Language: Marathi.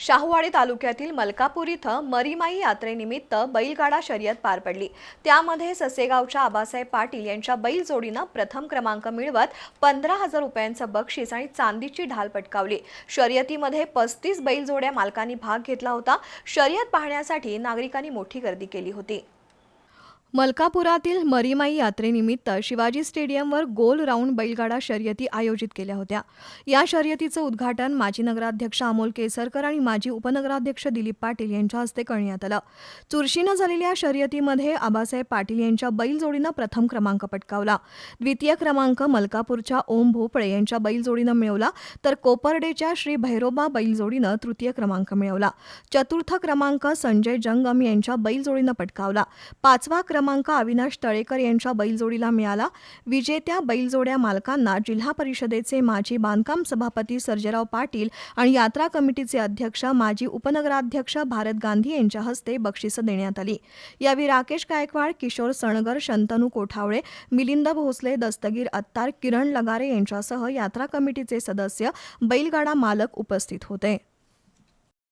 शाहूवाडी तालुक्यातील मलकापूर इथं मरीमाई यात्रेनिमित्त बैलगाडा शर्यत पार पडली. त्यामध्ये ससेगावच्या आबासाहेब पाटील यांच्या बैल जोडीनं प्रथम क्रमांक मिळवत पंधरा हजार रुपयांचं बक्षीस आणि चांदीची ढाल पटकावली. शर्यतीमध्ये पस्तीस बैलजोड्या मालकांनी भाग घेतला होता. शर्यत पाहण्यासाठी नागरिकांनी मोठी गर्दी केली होती. मलकापुरातील मरीमाई यात्रेनिमित्त शिवाजी स्टेडियमवर गोल राऊंड बैलगाडा शर्यती आयोजित केल्या होत्या. या शर्यतीचं उद्घाटन माजी नगराध्यक्ष अमोल केसरकर आणि माजी उपनगराध्यक्ष दिलीप पाटील यांच्या हस्ते करण्यात आलं. चुरशीनं झालेल्या शर्यतीमध्ये आबासाहेब पाटील यांच्या बैलजोडीनं प्रथम क्रमांक पटकावला. द्वितीय क्रमांक मलकापूरच्या ओम भोपळे यांच्या बैलजोडीनं मिळवला तर कोपर्डेच्या श्री भैरोबा बैलजोडीनं तृतीय क्रमांक मिळवला. चतुर्थ क्रमांक संजय जंगम यांच्या बैलजोडीनं पटकावला. पाचवा क्रमांक क्रमांक अविनाश तळेकर यांच्या बैलजोडीला मिळाला. विजेत्या बैलजोड्या मालकांना जिल्हा परिषदेचे माजी बांधकाम सभापती सर्जेराव पाटील आणि यात्रा कमिटीचे अध्यक्ष माजी उपनगराध्यक्ष भारत गांधी यांच्या हस्ते बक्षिसं देण्यात आली. यावेळी राकेश गायकवाड किशोर सणगर शंतनू कोठावळे मिलिंद भोसले दस्तगीर अत्तार किरण लगारे यांच्यासह यात्रा कमिटीचे सदस्य बैलगाडा मालक उपस्थित होते.